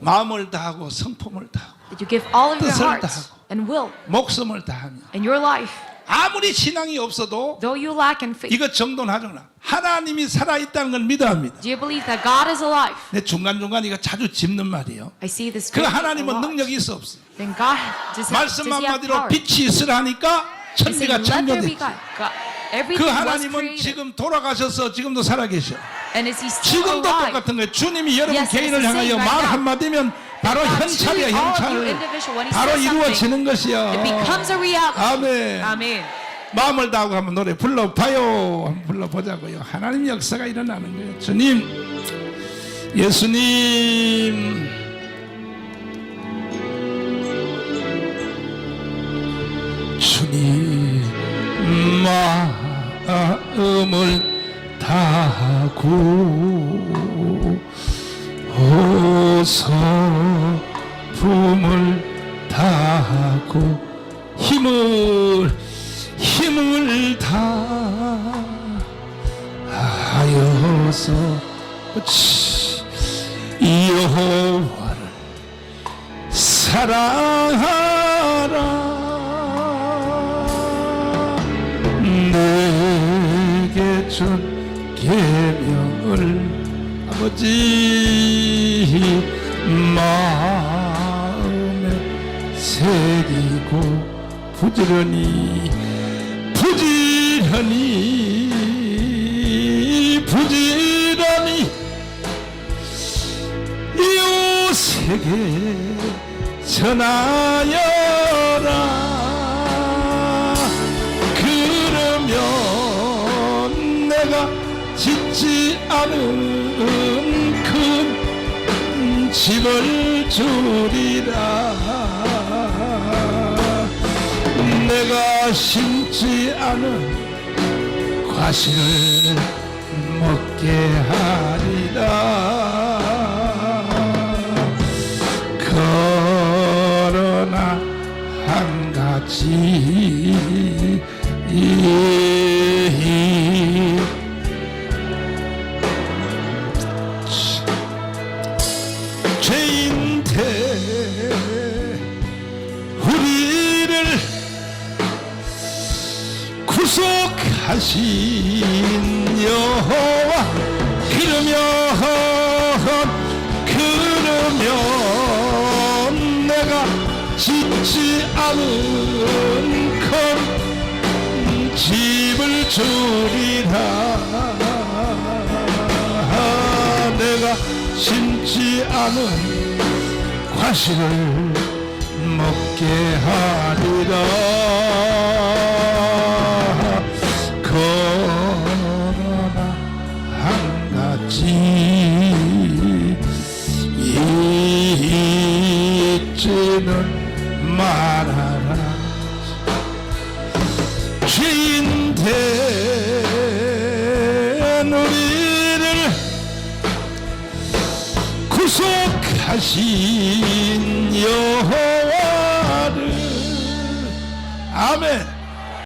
마음을 다하고 성품을 다하고 That you give all of your 뜻을 heart 다하고. and will 목숨을 다하며 in your life, 아무리 신앙이 없어도 though you lack in faith. 이것 하잖아. 하나님이 살아 있다는 걸 믿어야 합니다. Do you believe that God is alive? 내 중간중간 이거 자주 짚는 말이에요. I see this. 그 a 하나님은 lot. 능력이 있어 없어. Then God does, 말씀 does he have 한마디로 power? 빛이 있으라니까 He said, 천지가 Let there 창조됐지. be God. God. 그 Everything was 하나님은 created. 지금 돌아가셔서 지금도 살아계셔. And is he still 지금도? 똑같은 거예요. 주님이 여러분 Yes, 개인을 향하여 말. 한마디면 바로 현찰이야 현찰. 바로 이루어지는 것이야. 아멘. 마음을 다하고 한번 노래 불러봐요. 한번 불러보자고요. 하나님 역사가 일어나는 거예요. 주님, 예수님, 주님 마음을 다하고 어서품을 다하고 힘을 힘을 다하여서 치, 여호와를 사랑하라. 내게 준 계명을 아버지 마음에 새기고 부지런히 부지런히 부지런히 이웃에게 전하여 짓지 않은 큰 집을 주리라. 내가 심지 않은 과실을 먹게 하리라. 그러나 한 가지 죄 구속하신 여호와 그러면 그러면 내가 짓지 않은 큰 집을 주리라 내가 심지 않은 과실을 먹게 하리라 가지. 잊지는 말아라. 죄인된 우리를 구속하신 여호와를. 아멘